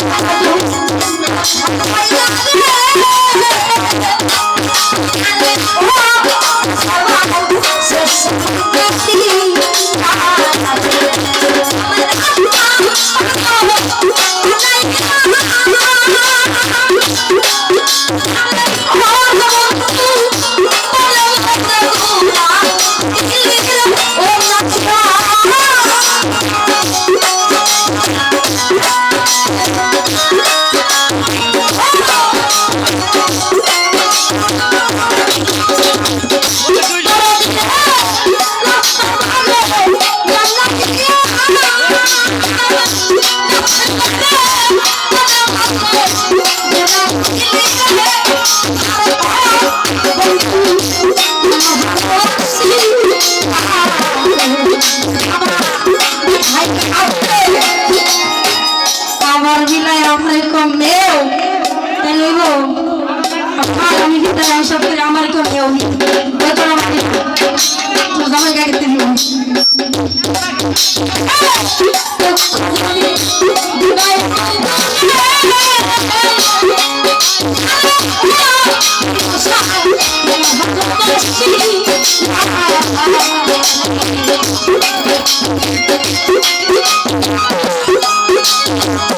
Thank you. con meu. Te digo, papá, la mijita de esa fue la marca meu. Yo te la marca. Nos damos que te digo. Thank you.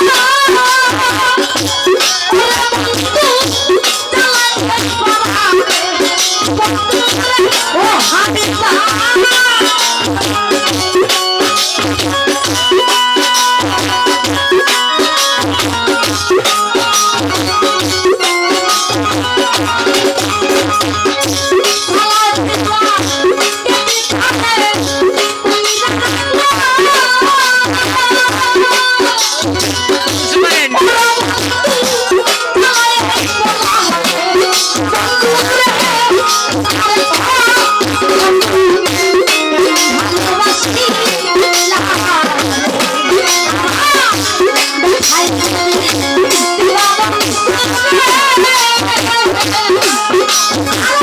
Thank you.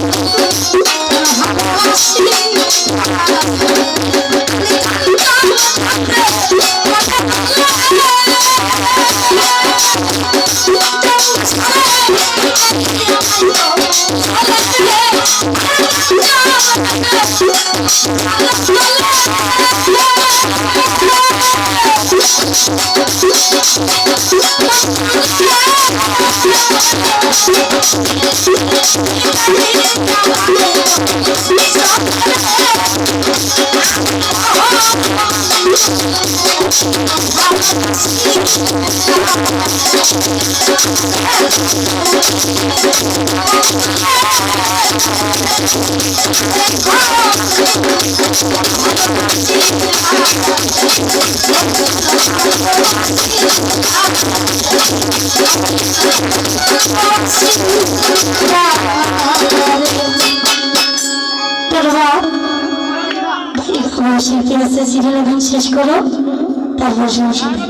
I love you. Stop! What about? শিল্পী আছে serial এখন শেষ করো তারপর সমস্যা